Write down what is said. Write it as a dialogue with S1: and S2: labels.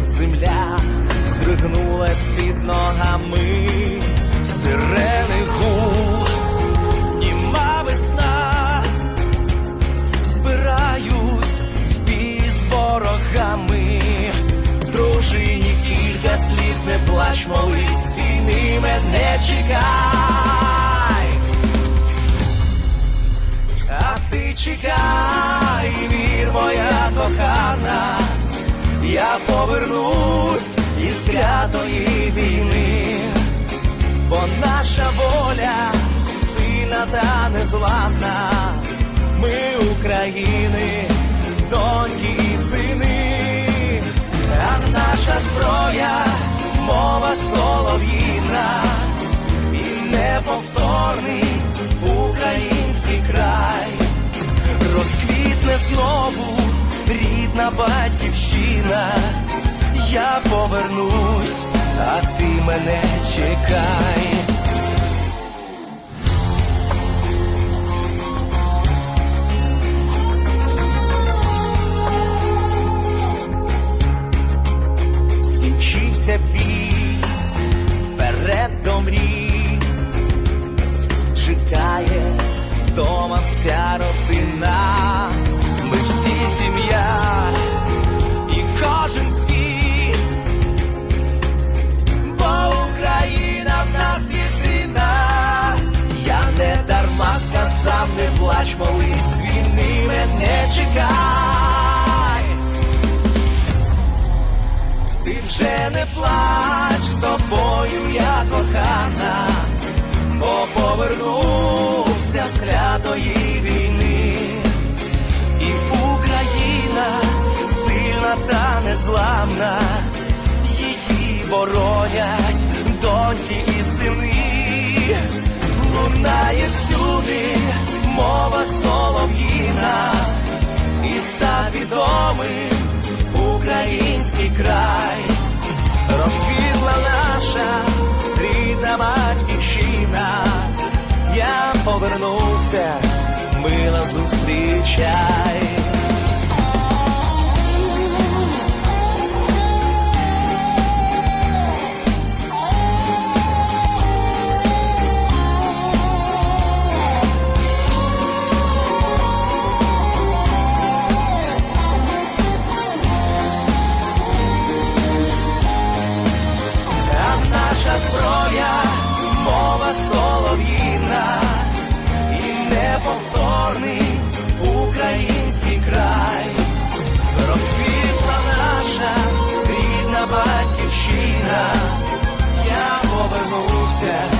S1: земля здригнулась під ногами, сирени гул, німа весна, збираюсь в бій з ворогами, дружині кілька слів, не плач, молись, війни мене чекай. А ти чекай, моя кохана, я повернусь із клятої війни, бо наша воля сильна та незламна, ми України, доньки і сини, а наша зброя, мова солов'їна знову рідна батьківщина. Я повернусь, а ти мене чекай. Скінчився бій вперед до мрій чекає дома вся родина. Плач, молись, війни мене чекай. Ти вже не плач з тобою, я кохана, бо повернувся з війни, і Україна сильна та незламна, її боронять доньки і сини, лунає всюди відомим український край, розквітла наша рідна батьківщина, я повернувся, мила зустрічай. чорний український край, розквітла наша рідна батьківщина, я повернувся.